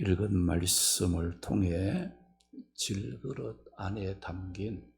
읽은 말씀을 통해 질그릇 안에 담긴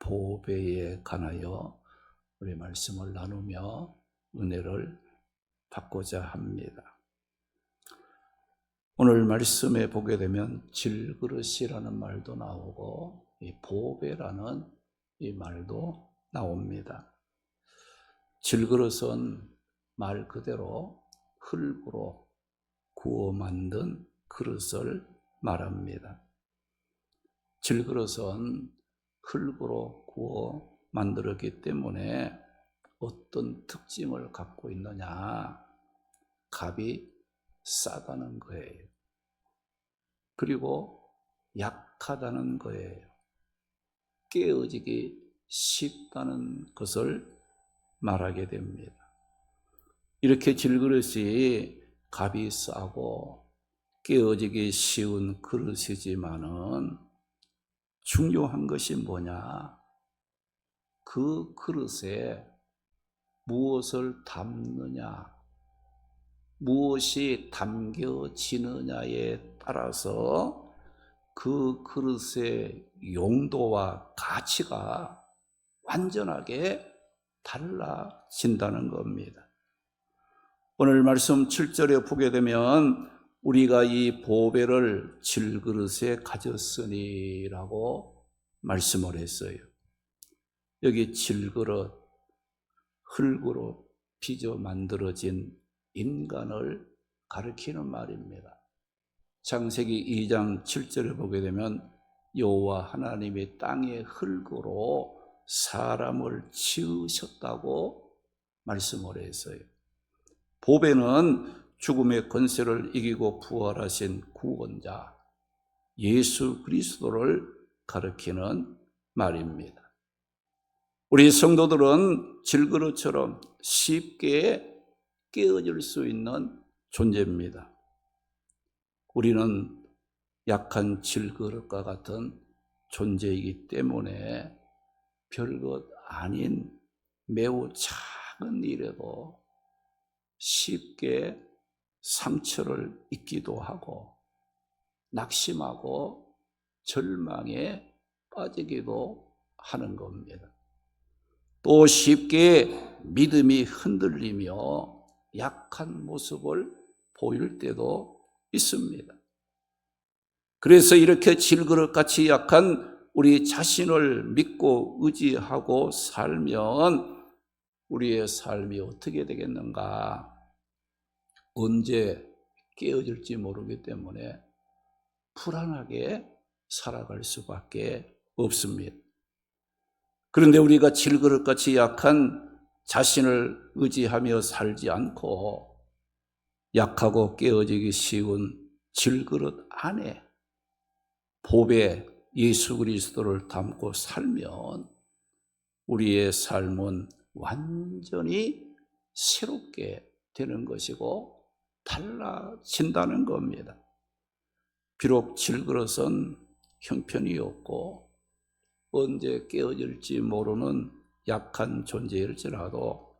보배에 관하여 우리 말씀을 나누며 은혜를 받고자 합니다. 오늘 말씀에 보게 되면 질그릇이라는 말도 나오고 이 보배라는 이 말도 나옵니다. 질그릇은 말 그대로 흙으로 구워 만든 그릇을 말합니다. 질그릇은 흙으로 구워 만들었기 때문에 어떤 특징을 갖고 있느냐? 값이 싸다는 거예요. 그리고 약하다는 거예요. 깨어지기 쉽다는 것을 말하게 됩니다. 이렇게 질그릇이 값이 싸고 깨어지기 쉬운 그릇이지만은 중요한 것이 뭐냐? 그 그릇에 무엇을 담느냐, 무엇이 담겨지느냐에 따라서 그 그릇의 용도와 가치가 완전하게 달라진다는 겁니다. 오늘 말씀 7절에 보게 되면 우리가 이 보배를 질그릇에 가졌으니라고 말씀을 했어요. 여기 질그릇, 흙으로 빚어 만들어진 인간을 가리키는 말입니다. 창세기 2장 7절에 보게 되면 여호와 하나님이 땅의 흙으로 사람을 지으셨다고 말씀을 했어요. 보배는 죽음의 권세를 이기고 부활하신 구원자 예수 그리스도를 가리키는 말입니다. 우리 성도들은 질그릇처럼 쉽게 깨어질 수 있는 존재입니다. 우리는 약한 질그릇과 같은 존재이기 때문에 별것 아닌 매우 작은 일에도 쉽게 상처를 입기도 하고 낙심하고 절망에 빠지기도 하는 겁니다. 또 쉽게 믿음이 흔들리며 약한 모습을 보일 때도 있습니다. 그래서 이렇게 질그릇같이 약한 우리 자신을 믿고 의지하고 살면 우리의 삶이 어떻게 되겠는가? 언제 깨어질지 모르기 때문에 불안하게 살아갈 수밖에 없습니다. 그런데 우리가 질그릇같이 약한 자신을 의지하며 살지 않고 약하고 깨어지기 쉬운 질그릇 안에 보배 예수 그리스도를 담고 살면 우리의 삶은 완전히 새롭게 되는 것이고 달라진다는 겁니다. 비록 질그릇은 형편이 없고 언제 깨어질지 모르는 약한 존재일지라도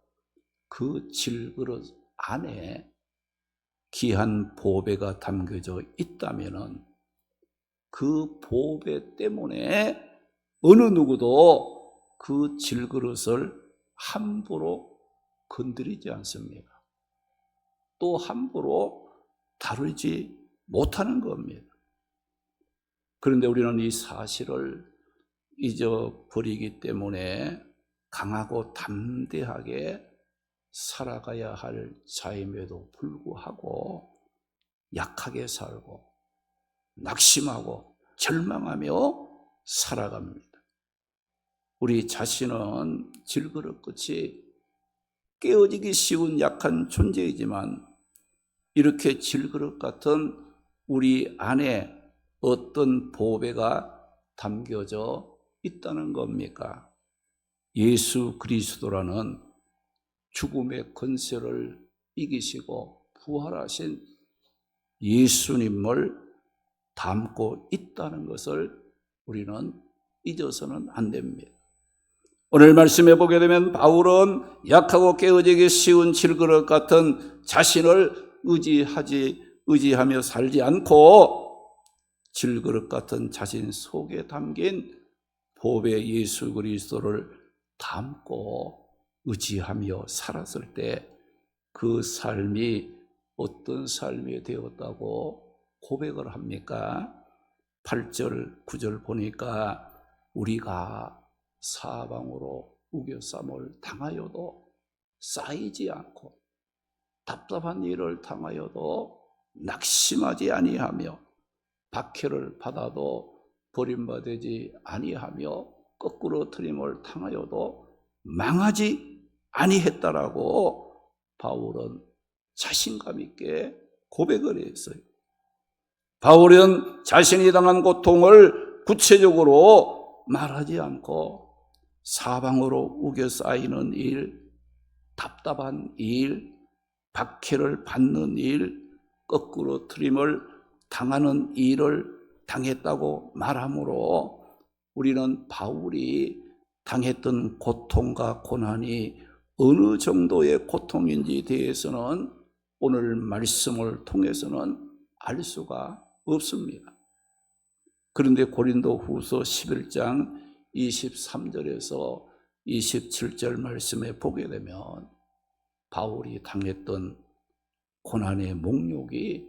그 질그릇 안에 귀한 보배가 담겨져 있다면은 그 보배 때문에 어느 누구도 그 질그릇을 함부로 건드리지 않습니다. 또 함부로 다루지 못하는 겁니다. 그런데 우리는 이 사실을 잊어버리기 때문에 강하고 담대하게 살아가야 할 자임에도 불구하고 약하게 살고 낙심하고 절망하며 살아갑니다. 우리 자신은 질그릇 끝이 깨어지기 쉬운 약한 존재이지만 이렇게 질그릇 같은 우리 안에 어떤 보배가 담겨져 있다는 겁니까? 예수 그리스도라는 죽음의 권세를 이기시고 부활하신 예수님을 담고 있다는 것을 우리는 잊어서는 안 됩니다. 오늘 말씀해 보게 되면 바울은 약하고 깨어지기 쉬운 질그릇 같은 자신을 의지하지 의지하며 살지 않고 질그릇 같은 자신 속에 담긴 보배 예수 그리스도를 담고 의지하며 살았을 때 그 삶이 어떤 삶이 되었다고 고백을 합니까? 8절, 9절 보니까 우리가 사방으로 우겨쌈을 당하여도 쌓이지 않고 답답한 일을 당하여도 낙심하지 아니하며 박해를 받아도 버림받지 아니하며 거꾸로 트림을 당하여도 망하지 아니했다라고 바울은 자신감 있게 고백을 했어요. 바울은 자신이 당한 고통을 구체적으로 말하지 않고 사방으로 우겨 쌓이는 일, 답답한 일, 박해를 받는 일, 거꾸로 트림을 당하는 일을 당했다고 말하므로 우리는 바울이 당했던 고통과 고난이 어느 정도의 고통인지 대해서는 오늘 말씀을 통해서는 알 수가 없습니다. 그런데 고린도 후서 11장 23절에서 27절 말씀에 보게 되면 바울이 당했던 고난의 목록이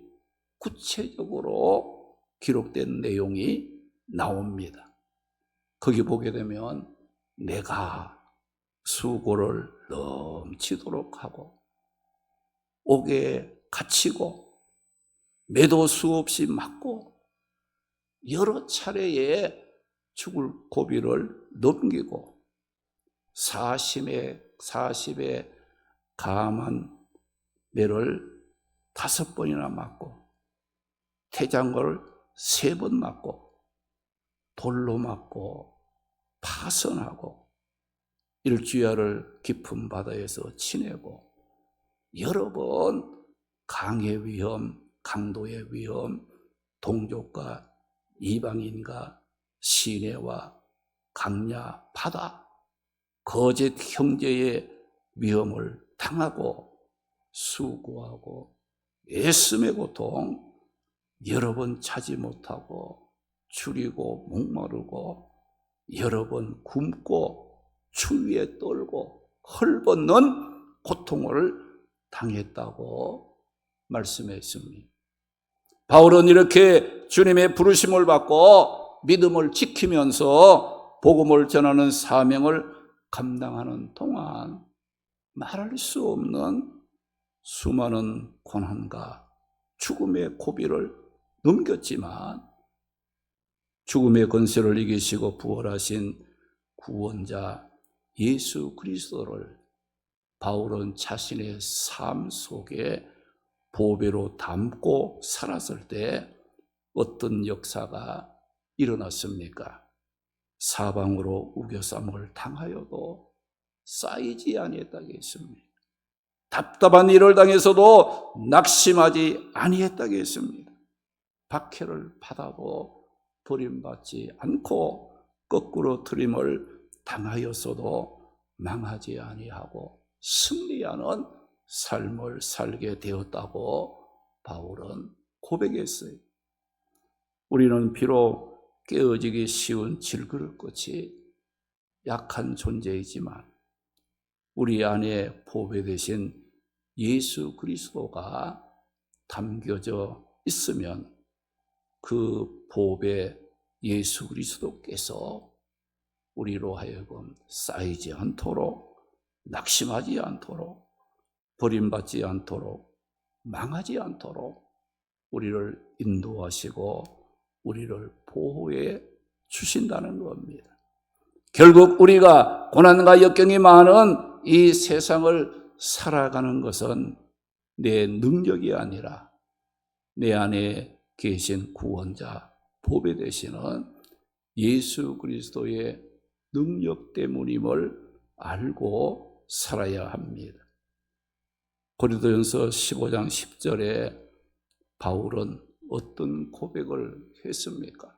구체적으로 기록된 내용이 나옵니다. 거기 보게 되면 내가 수고를 넘치도록 하고 옥에 갇히고 매도 수없이 맞고 여러 차례에 죽을 고비를 넘기고 사심에 사십에 감한 매를 다섯 번이나 맞고 태장을 세 번 맞고 돌로 맞고 파선하고 일주야를 깊은 바다에서 지내고 여러 번 강의 위험, 강도의 위험, 동족과 이방인과 시내와 강야, 바다, 거짓 형제의 위험을 당하고 수고하고 애씀의 고통 여러 번 차지 못하고 줄이고 목마르고 여러 번 굶고 추위에 떨고 헐벗는 고통을 당했다고 말씀했습니다. 바울은 이렇게 주님의 부르심을 받고 믿음을 지키면서 복음을 전하는 사명을 감당하는 동안 말할 수 없는 수많은 고난과 죽음의 고비를 넘겼지만 죽음의 권세를 이기시고 부활하신 구원자 예수 그리스도를 바울은 자신의 삶 속에 보배로 담고 살았을 때 어떤 역사가 일어났습니까? 사방으로 우겨쌈을 당하여도 쌓이지 아니했다고 했습니다. 답답한 일을 당해서도 낙심하지 아니했다고 했습니다. 박해를 받아도 버림받지 않고 거꾸로 트림을 당하였어도 망하지 아니하고 승리하는 삶을 살게 되었다고 바울은 고백했어요. 우리는 비록 깨어지기 쉬운 질그릇같이 약한 존재이지만 우리 안에 보배되신 예수 그리스도가 담겨져 있으면 그 보배 예수 그리스도께서 우리로 하여금 쌓이지 않도록 낙심하지 않도록 버림받지 않도록 망하지 않도록 우리를 인도하시고 우리를 보호해 주신다는 겁니다. 결국 우리가 고난과 역경이 많은 이 세상을 살아가는 것은 내 능력이 아니라 내 안에 계신 구원자, 보배 되시는 예수 그리스도의 능력 때문임을 알고 살아야 합니다. 고린도전서 15장 10절에 바울은 어떤 고백을 했습니까?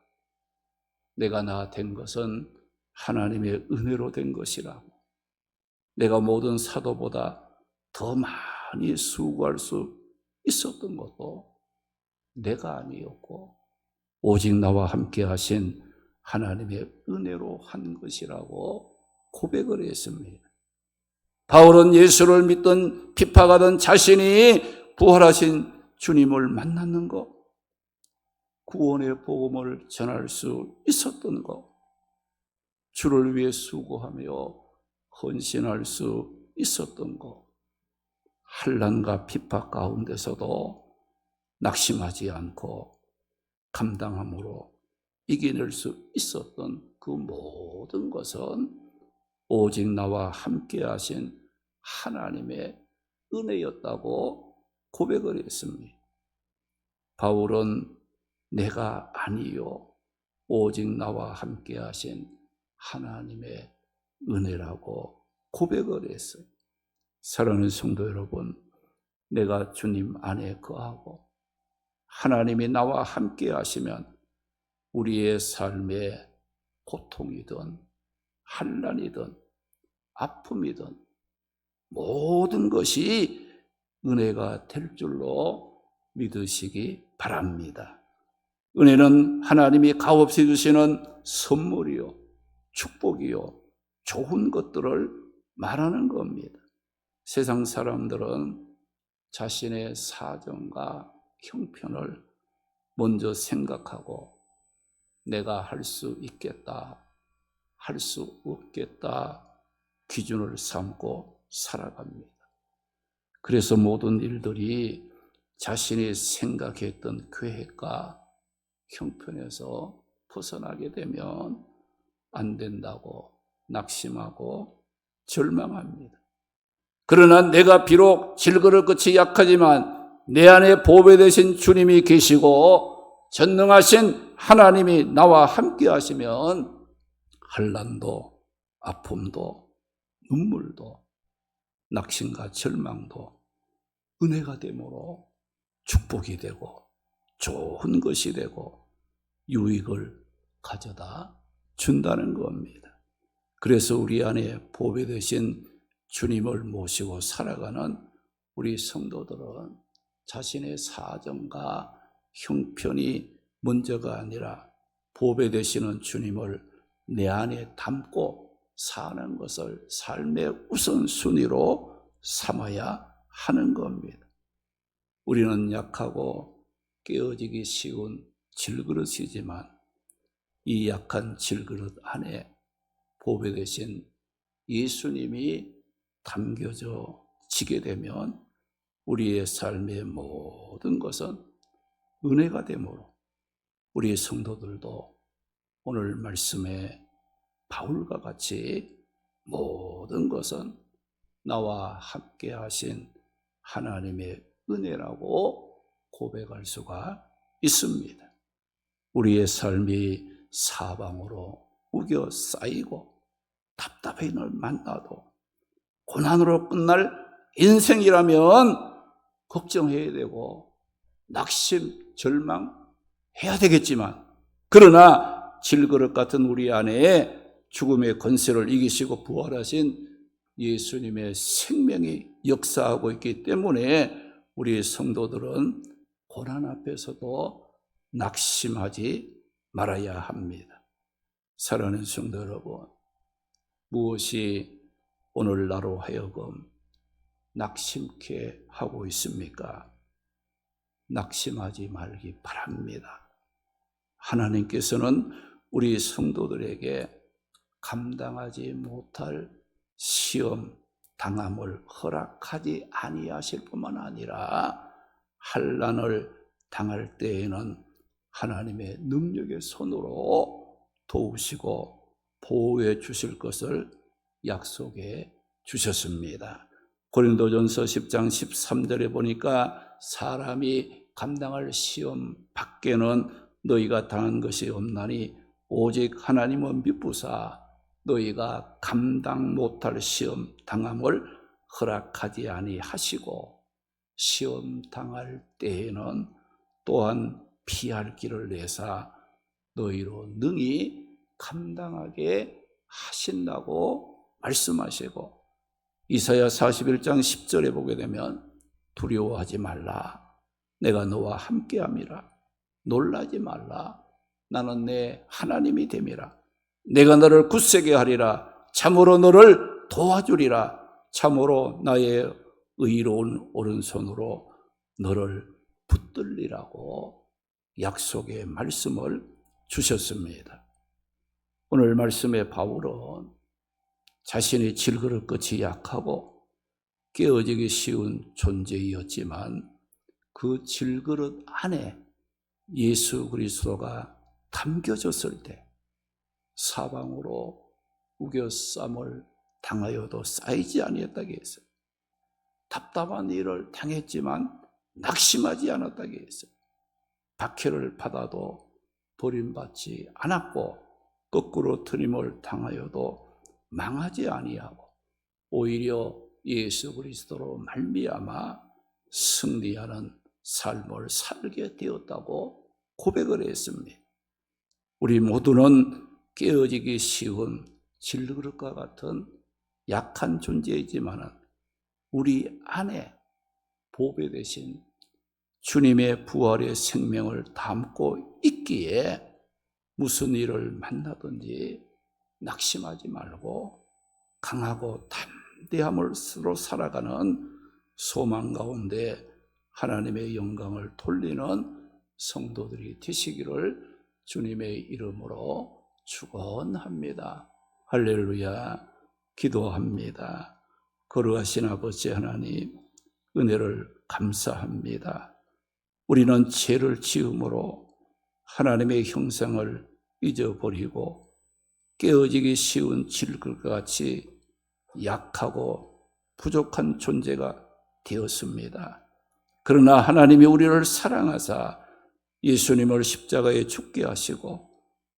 내가 나 된 것은 하나님의 은혜로 된 것이라고. 내가 모든 사도보다 더 많이 수고할 수 있었던 것도 내가 아니었고 오직 나와 함께 하신 하나님의 은혜로 한 것이라고 고백을 했습니다. 바울은 예수를 믿던 비파가던 자신이 부활하신 주님을 만났는 것, 구원의 복음을 전할 수 있었던 것, 주를 위해 수고하며 헌신할 수 있었던 것, 한란과 핍박 가운데서도 낙심하지 않고 감당함으로 이겨낼 수 있었던 그 모든 것은 오직 나와 함께 하신 하나님의 은혜였다고 고백을 했습니다. 바울은 내가 아니요 오직 나와 함께 하신 하나님의 은혜라고 고백을 했어요. 사랑하는 성도 여러분, 내가 주님 안에 거하고 하나님이 나와 함께 하시면 우리의 삶에 고통이든 한란이든 아픔이든 모든 것이 은혜가 될 줄로 믿으시기 바랍니다. 은혜는 하나님이 값없이 주시는 선물이요, 축복이요, 좋은 것들을 말하는 겁니다. 세상 사람들은 자신의 사정과 형편을 먼저 생각하고 내가 할 수 있겠다, 할 수 없겠다 기준을 삼고 살아갑니다. 그래서 모든 일들이 자신이 생각했던 계획과 형편에서 벗어나게 되면 안 된다고 낙심하고 절망합니다. 그러나 내가 비록 질그릇 끝이 약하지만 내 안에 보배 되신 주님이 계시고 전능하신 하나님이 나와 함께 하시면 한란도 아픔도 눈물도 낙심과 절망도 은혜가 되므로 축복이 되고 좋은 것이 되고 유익을 가져다 준다는 겁니다. 그래서 우리 안에 보배 되신 주님을 모시고 살아가는 우리 성도들은 자신의 사정과 형편이 문제가 아니라 보배 되시는 주님을 내 안에 담고 사는 것을 삶의 우선순위로 삼아야 하는 겁니다. 우리는 약하고 깨어지기 쉬운 질그릇이지만 이 약한 질그릇 안에 보배 되신 예수님이 담겨져 지게 되면 우리의 삶의 모든 것은 은혜가 되므로 우리 성도들도 오늘 말씀에 바울과 같이 모든 것은 나와 함께 하신 하나님의 은혜라고 고백할 수가 있습니다. 우리의 삶이 사방으로 우겨 쌓이고 답답해 널 만나도 고난으로 끝날 인생이라면 걱정해야 되고 낙심, 절망 해야 되겠지만 그러나 질그릇 같은 우리 안에 죽음의 권세를 이기시고 부활하신 예수님의 생명이 역사하고 있기 때문에 우리 성도들은 고난 앞에서도 낙심하지 말아야 합니다. 사랑하는 성도 여러분, 무엇이 오늘 나로 하여금 낙심케 하고 있습니까? 낙심하지 말기 바랍니다. 하나님께서는 우리 성도들에게 감당하지 못할 시험, 당함을 허락하지 아니하실 뿐만 아니라 한란을 당할 때에는 하나님의 능력의 손으로 도우시고 보호해 주실 것을 약속해 주셨습니다. 고린도전서 10장 13절에 보니까 사람이 감당할 시험 밖에는 너희가 당한 것이 없나니 오직 하나님은 미부사 너희가 감당 못할 시험 당함을 허락하지 아니하시고 시험 당할 때에는 또한 피할 길을 내사 너희로 능히 감당하게 하신다고 말씀하시고 이사야 41장 10절에 보게 되면 두려워하지 말라. 내가 너와 함께함이라. 놀라지 말라. 나는 내 하나님이 됨이라. 내가 너를 굳세게 하리라. 참으로 너를 도와주리라. 참으로 나의 의로운 오른손으로 너를 붙들리라고 약속의 말씀을 주셨습니다. 오늘 말씀의 바울은 자신이 질그릇 끝이 약하고 깨어지기 쉬운 존재이었지만 그 질그릇 안에 예수 그리스도가 담겨졌을 때 사방으로 우겨쌈을 당하여도 쌓이지 아니했다게 했어요. 답답한 일을 당했지만 낙심하지 않았다게 했어요. 박해를 받아도 버림받지 않았고 거꾸로 트림을 당하여도 망하지 아니하고 오히려 예수 그리스도로 말미암아 승리하는 삶을 살게 되었다고 고백을 했습니다. 우리 모두는 깨어지기 쉬운 질그릇과 같은 약한 존재이지만 우리 안에 보배 대신 주님의 부활의 생명을 담고 있기에 무슨 일을 만나든지 낙심하지 말고 강하고 담대함으로 살아가는 소망 가운데 하나님의 영광을 돌리는 성도들이 되시기를 주님의 이름으로 축원합니다. 할렐루야. 기도합니다. 거룩하신 아버지 하나님 은혜를 감사합니다. 우리는 죄를 지음으로 하나님의 형상을 잊어버리고 깨어지기 쉬운 질글과 같이 약하고 부족한 존재가 되었습니다. 그러나 하나님이 우리를 사랑하사 예수님을 십자가에 죽게 하시고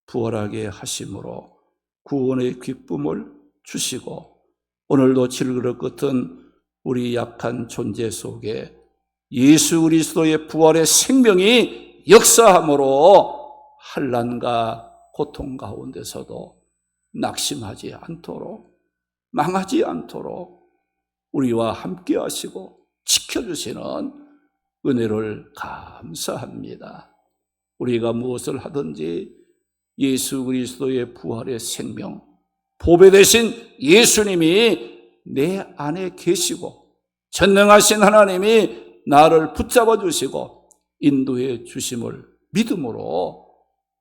부활하게 하심으로 구원의 기쁨을 주시고 오늘도 질그릇 끝은 우리 약한 존재 속에 예수 그리스도의 부활의 생명이 역사함으로 한란과 고통 가운데서도 낙심하지 않도록 망하지 않도록 우리와 함께 하시고 지켜주시는 은혜를 감사합니다. 우리가 무엇을 하든지 예수 그리스도의 부활의 생명, 보배 되신 예수님이 내 안에 계시고 전능하신 하나님이 나를 붙잡아 주시고 인도해 주심을 믿음으로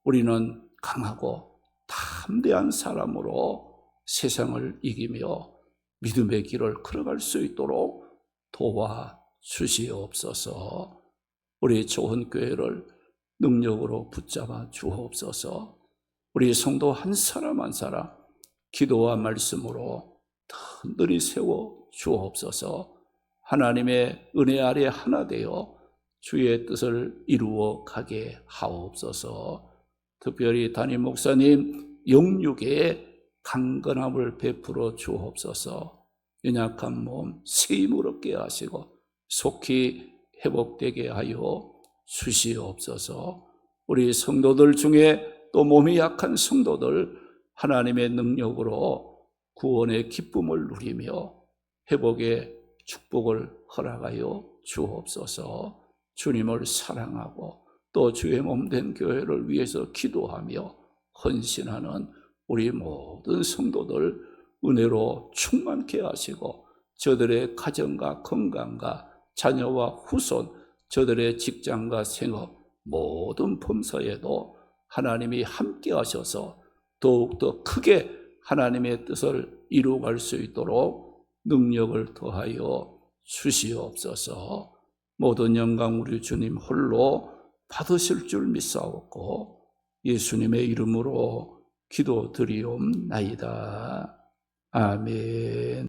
우리는 강하고 담대한 사람으로 세상을 이기며 믿음의 길을 걸어갈 수 있도록 도와 주시옵소서. 우리 좋은 교회를 능력으로 붙잡아 주옵소서. 우리 성도 한 사람 한 사람 기도와 말씀으로 든든히 세워 주옵소서. 하나님의 은혜 아래 하나 되어 주의 뜻을 이루어 가게 하옵소서. 특별히 담임 목사님 영육에 강건함을 베풀어 주옵소서. 연약한 몸 세임을 얻게 하시고 속히 회복되게 하여 주시옵소서. 우리 성도들 중에 또 몸이 약한 성도들 하나님의 능력으로 구원의 기쁨을 누리며 회복의 축복을 허락하여 주옵소서. 주님을 사랑하고 또 주의 몸된 교회를 위해서 기도하며 헌신하는 우리 모든 성도들 은혜로 충만케 하시고 저들의 가정과 건강과 자녀와 후손, 저들의 직장과 생업 모든 범사에도 하나님이 함께 하셔서 더욱더 크게 하나님의 뜻을 이루어갈 수 있도록 능력을 더하여 주시옵소서 모든 영광 우리 주님 홀로 받으실 줄 믿사옵고 예수님의 이름으로 기도드리옵나이다. 아멘.